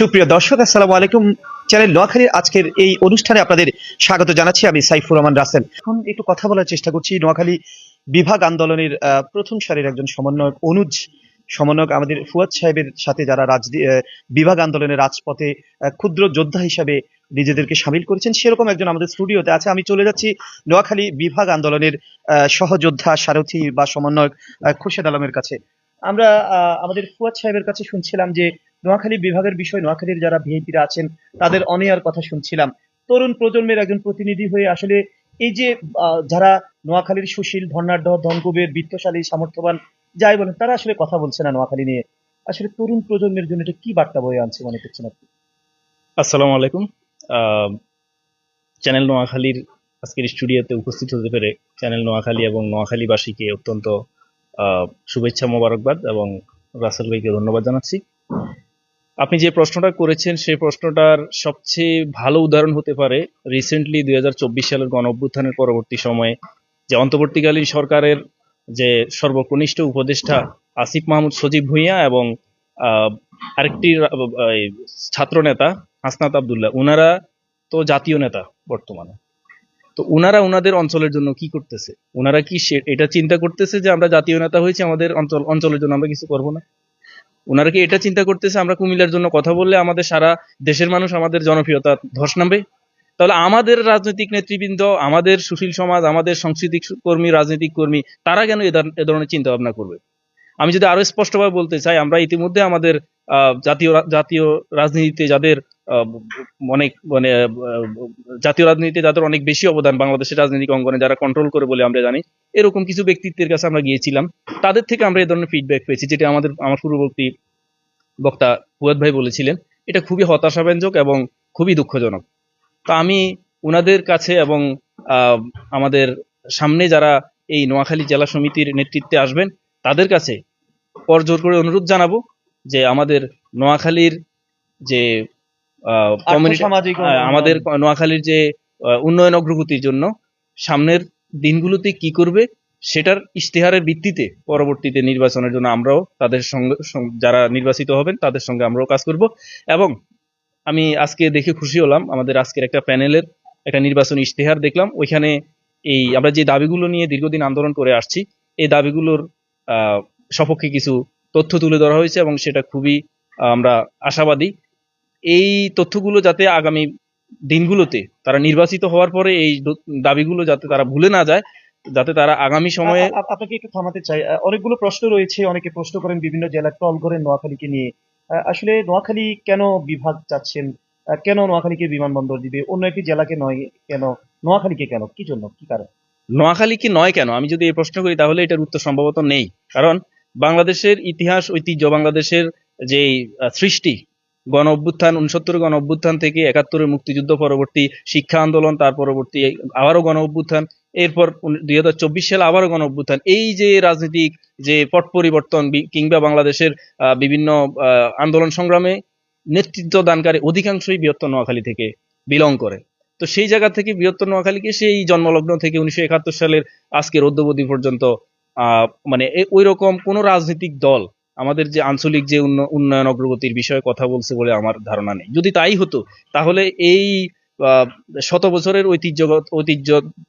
সুপ্রিয় দর্শক, আসসালামু আলাইকুম। চ্যানেল নোয়াখালীর আজকের এই অনুষ্ঠানে আপনাদের স্বাগত জানাচ্ছি। আমি সাইফুর রহমান রাসেল। এখন একটু কথা বলার চেষ্টা করছি। নোয়াখালী বিভাগ আন্দোলনের প্রথম সারির একজন সমন্বয়ক অনুজ সমন্বয়ক আমাদের ফুয়াদ সাহেবের সাথে যারা রাজ বিভাগ আন্দোলনের রাজপথে ক্ষুদ্র যোদ্ধা হিসাবে নিজেদেরকে সামিল করেছেন, সেরকম একজন আমাদের স্টুডিওতে আছে। আমি চলে যাচ্ছি নোয়াখালী বিভাগ আন্দোলনের সহযোদ্ধা, সারথী বা সমন্বয়ক খুরশেদ আলমের কাছে। আমরা আমাদের ফুয়াদ সাহেবের কাছে শুনছিলাম যে নোয়াখালী বিভাগের বিষয় নোয়াখালীর যারা ভিআইপিরা আছেন, তাদের অনেয়ার কথা শুনছিলাম। তরুণ প্রজন্মের একজন প্রতিনিধি হয়ে আসলে এই যে যারা নোয়াখালীর সুশীল ধর্নাঢ্য ধনকুবের, বিত্তশালী, সামর্থ্যবান, যাই বলেন, তারা আসলে কথা বলছে না নোয়াখালী নিয়ে। আসলে তরুণ প্রজন্মের জন্য এটা কি বার্তা বয়ে আনছে মনে করছেন আপনি? আসসালামু আলাইকুম। চ্যানেল নোয়াখালীর আজকের স্টুডিওতে উপস্থিত হতে পেরে চ্যানেল নোয়াখালী এবং নোয়াখালীবাসীকে অত্যন্ত শুভেচ্ছা মোবারকবাদ এবং রাসেল ভাইকে ধন্যবাদ জানাচ্ছি। আপনি যে প্রশ্নটা করেছেন, সেই প্রশ্নটার সবচেয়ে ভালো উদাহরণ হতে পারে রিসেন্টলি দুই হাজার চব্বিশ সালের গণ অভ্যুত্থানের পরবর্তী সময়ে, যে অন্তর্বর্তীকালীন সরকারের যে সর্বকনিষ্ঠ উপদেষ্টা আসিফ মাহমুদ সজীব ভুঁইয়া এবং আরেকটি ছাত্র নেতা হাসনাত আবদুল্লাহ, উনারা তো জাতীয় নেতা বর্তমানে। তো উনারা উনাদের অঞ্চলের জন্য কি করতেছে? উনারা কি এটা চিন্তা করতেছে যে আমরা জাতীয় নেতা হয়েছি, আমাদের অঞ্চল, অঞ্চলের জন্য আমরা কিছু করব না? উনারা কি এটা চিন্তা করতেছে আমরা কুমিল্লার জন্য কথা বললে আমাদের সারা দেশের মানুষ আমাদের জনপ্রিয়তা ধস নামবে? তাহলে আমাদের রাজনৈতিক নেতৃবৃন্দ, আমাদের সুশীল সমাজ, আমাদের সাংস্কৃতিক কর্মী, রাজনৈতিক কর্মী, তারা কেন এ ধরনের চিন্তা ভাবনা করবে? আমি যদি আরও স্পষ্টভাবে বলতে চাই, আমরা ইতিমধ্যে আমাদের জাতীয় জাতীয় রাজনীতিতে যাদের অনেক মানে জাতীয় রাজনীতিতে যাদের অনেক বেশি অবদান, বাংলাদেশের রাজনৈতিক অঙ্গনে যারা কন্ট্রোল করে বলে আমরা জানি। এরকম কিছু ব্যক্তিত্বের কাছে আমরা গিয়েছিলাম। তাদের থেকে আমরা এই ধরনের ফিডব্যাক পেয়েছি, যেটা আমাদের, আমার পূর্ববর্তী বক্তা ফুয়াদ ভাই বলেছিলেন। এটা খুবই হতাশাব্যঞ্জক এবং খুবই দুঃখজনক। তা আমি ওনাদের কাছে এবং আমাদের সামনে যারা এই নোয়াখালী জেলা সমিতির নেতৃত্বে আসবেন, তাদের কাছে করজোর করে অনুরোধ জানাব যে আমাদের নোয়াখালীর যে হ্যাঁ, আমাদের নোয়াখালীর যে উন্নয়ন অগ্রগতির জন্য সামনের দিনগুলোতে কি করবে সেটার ইশতেহারের ভিত্তিতে পরবর্তীতে নির্বাচনের জন্য আমরাও তাদের সঙ্গে যারা নির্বাচিত হবেন তাদের সঙ্গে আমরাও কাজ করব। এবং আমি আজকে দেখে খুশি হলাম আমাদের আজকের একটা প্যানেলের একটা নির্বাচনী ইশতেহার দেখলাম। ওইখানে এই আমরা যে দাবিগুলো নিয়ে দীর্ঘদিন আন্দোলন করে আসছি এই দাবিগুলোর আহ, সপক্ষে কিছু তথ্য তুলে ধরা হয়েছে এবং সেটা খুবই আমরা আশাবাদী। এই তথ্যগুলো যাতে আগামী দিনগুলোতে তারা নির্বাচিত হওয়ার পরে এই দাবিগুলো যাতে তারা ভুলে না যায় যাতে তারা আগামী সময়ে আপনাকে একটু থামাতে চাই। অনেকগুলো প্রশ্ন রয়েছে অনেকে প্রশ্ন করেন বিভিন্ন জেলা ট্রল করেন নোয়াখালীকে নিয়ে। আসলে নোয়াখালী কেন বিভাগ চাচ্ছেন? কেন নোয়াখালীকে বিমানবন্দর দিবে? অন্য একটি জেলাকে নয় কেন? নোয়াখালীকে কেন? কি জন্য? কি কারণ? নোয়াখালী কি নয় কেন? আমি যদি এই প্রশ্ন করি তাহলে এটার উত্তর সম্ভবত নেই। কারণ বাংলাদেশের ইতিহাস ঐতিহ্য বাংলাদেশের যে সৃষ্টি গণ অভ্যুত্থান উনসত্তর গণ অভ্যুত্থান থেকে একাত্তরের মুক্তিযুদ্ধ পরবর্তী শিক্ষা আন্দোলন, তার পরবর্তী আবারও গণ অভ্যুত্থান, এরপর দুই হাজার চব্বিশ সালে আবারও গণ অভ্যুত্থান। এই যে রাজনীতিক যে পট পরিবর্তন কিংবা বাংলাদেশের বিভিন্ন আন্দোলন সংগ্রামে নেতৃত্ব দানকারী অধিকাংশই বৃহত্তর নোয়াখালী থেকে বিলং করে। তো সেই জায়গা থেকে বৃহত্তর নোয়াখালীকে সেই জন্মলগ্ন থেকে উনিশশো একাত্তর সালের আজকের অদ্যবধি পর্যন্ত মানে ওই রকম কোন রাজনৈতিক দল আমাদের যে আঞ্চলিক যে উন্নয়ন অগ্রগতির বিষয়ে কথা বলছে বলে আমার ধারণা নেই। যদি তাই হতো তাহলে এই শত বছরের ঐতিহ্যগত ঐতিহ্য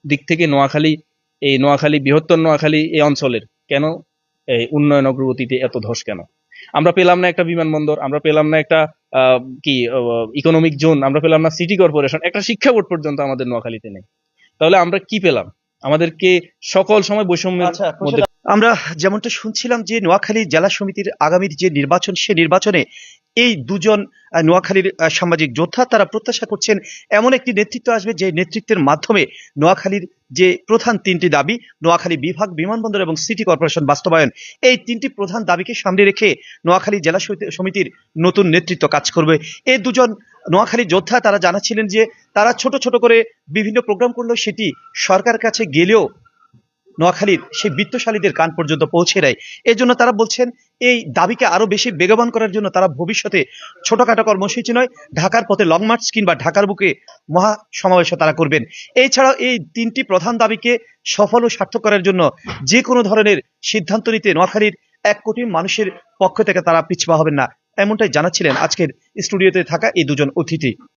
দিক থেকে নোয়াখালী এই নোয়াখালী বৃহত্তর নোয়াখালী এই অঞ্চলের কেন এই উন্নয়ন অগ্রগতিতে এত ধস কেন? আমরা পেলাম না একটা বিমানবন্দর আমরা পেলাম না একটা আহ, কি ইকোনমিক জোন আমরা পেলাম না সিটি কর্পোরেশন একটা শিক্ষা বোর্ড পর্যন্ত আমাদের নোয়াখালীতে নেই। তাহলে আমরা কি পেলাম? আমাদেরকে সকল সময় বৈষম্যের আচ্ছা মধ্যে আমরা যেমনটা শুনছিলাম যে নোয়াখালী জেলা সমিতির আগামীর যে নির্বাচন, সে নির্বাচনে এই দুজন নোয়াখালীর সামাজিক যোদ্ধা তারা প্রত্যাশা করছেন এমন একটি নেতৃত্ব আসবে যে নেতৃত্বের মাধ্যমে নোয়াখালীর যে প্রধান তিনটি দাবি, নোয়াখালী বিভাগ, বিমানবন্দর এবং সিটি কর্পোরেশন বাস্তবায়ন, এই তিনটি প্রধান দাবিকে সামনে রেখে নোয়াখালী জেলা সমিতির নতুন নেতৃত্ব কাজ করবে। এই দুজন নোয়াখালী যোদ্ধা তারা জানাচ্ছিলেন যে তারা ছোট ছোট করে বিভিন্ন প্রোগ্রাম করলেও সেটি সরকার কাছে গেলেও নোয়াখালীর সেই বিত্তশালীদের কান পর্যন্ত পৌঁছে দেয়। এই জন্য তারা বলছেন, এই দাবিকে আরও বেশি বেগবান করার জন্য তারা ভবিষ্যতে ছোটখাটো কর্মসূচি নয়, ঢাকার পথে লং মার্চ কিংবা ঢাকার বুকে মহা সমাবেশও তারা করবেন। এছাড়াও এই তিনটি প্রধান দাবিকে সফল ও সার্থক করার জন্য যে কোনো ধরনের সিদ্ধান্ত নিতে নোয়াখালীর এক কোটি মানুষের পক্ষ থেকে তারা পিছপা হবেন না। এমনটাই জানাচ্ছিলেন আজকের স্টুডিওতে থাকা এই দুজন অতিথি।